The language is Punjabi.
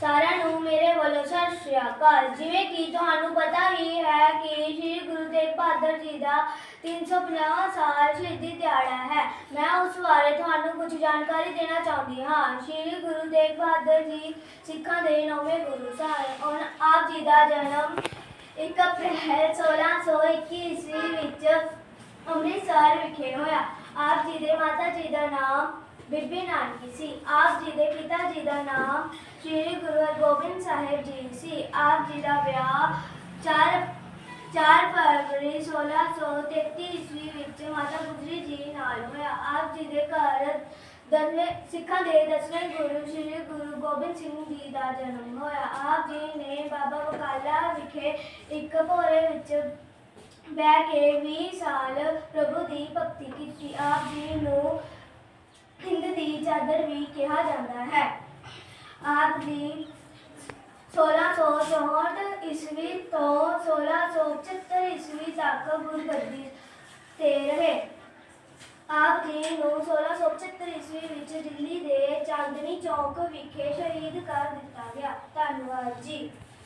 ਸਾਰਿਆਂ ਨੂੰ ਮੇਰੇ ਵੱਲੋਂ ਸਤਿ ਸ਼੍ਰੀ ਅਕਾਲ। ਜਿਵੇਂ ਕਿ ਤੁਹਾਨੂੰ ਪਤਾ ਹੀ ਹੈ ਕਿ ਸ੍ਰੀ ਗੁਰੂ ਤੇਗ ਬਹਾਦਰ ਜੀ ਦਾ 350 ਸਾਲ ਸ਼ਹੀਦੀ ਦਿਹਾੜਾ ਹੈ। ਮੈਂ ਉਸ ਬਾਰੇ ਤੁਹਾਨੂੰ ਕੁਝ ਜਾਣਕਾਰੀ ਦੇਣਾ ਚਾਹੁੰਦੀ ਹਾਂ। ਸ੍ਰੀ ਗੁਰੂ ਤੇਗ ਬਹਾਦਰ ਜੀ ਸਿੱਖਾਂ ਦੇ ਨੌਵੇਂ ਗੁਰੂ ਸਨ। ਔਰ ਆਪ ਜੀ ਦਾ ਜਨਮ 1 ਅਪ੍ਰੈਲ 1621 ਈਸਵੀ ਵਿੱਚ ਅੰਮ੍ਰਿਤਸਰ ਵਿਖੇ ਹੋਇਆ। ਆਪ ਜੀ ਦੇ ਮਾਤਾ ਜੀ ਦਾ ਨਾਮ ਬੀਬੀ ਨਾਨਕੀ ਸੀ। ਆਪ ਜੀ ਦਾ ਨਾਮ ਸ੍ਰੀ ਗੁਰੂ ਹਰਗੋਬਿੰਦ ਸਾਹਿਬ ਜੀ ਸੀ। ਆਪ ਜੀ ਦਾ ਵਿਆਹ 4 4 ਫਰਵਰੀ 1633 ਈਸਵੀ ਵਿੱਚ ਮਾਤਾ ਗੁਜਰੀ ਜੀ ਨਾਲ ਹੋਇਆ। ਆਪ ਜੀ ਦੇ ਘਰ ਦਸਵੇਂ, ਸਿੱਖਾਂ ਦੇ ਦਸਵੇਂ ਗੁਰੂ ਸ੍ਰੀ ਗੁਰੂ ਗੋਬਿੰਦ ਸਿੰਘ ਜੀ ਦਾ ਜਨਮ ਹੋਇਆ। ਆਪ ਜੀ ਨੇ ਬਾਬਾ ਬਕਾਲਾ ਵਿਖੇ ਇੱਕ ਭੋਰੇ ਵਿੱਚ ਬਹਿ ਕੇ 20 ਸਾਲ ਪ੍ਰਭੂ ਦੀ ਭਗਤੀ ਕੀਤੀ। ਆਪ ਜੀ ਨੂੰ ਦੀ ਚਾਦਰ ਵੀ ਕਿਹਾ ਜਾਂਦਾ ਹੈ। ਆਪ ਜੀ 1664 ਈਸਵੀ ਤੋਂ 1675 ਈਸਵੀ ਤੱਕ ਗੁਰਗੱਦੀ ਤੇ ਰਹੇ। ਆਪ ਜੀ ਨੂੰ 1675 ਈਸਵੀ ਵਿੱਚ ਦਿੱਲੀ ਦੇ ਚਾਂਦਨੀ ਚੌਕ ਵਿਖੇ ਸ਼ਹੀਦ ਕਰ ਦਿੱਤਾ ਗਿਆ। ਧੰਨਵਾਦ ਜੀ।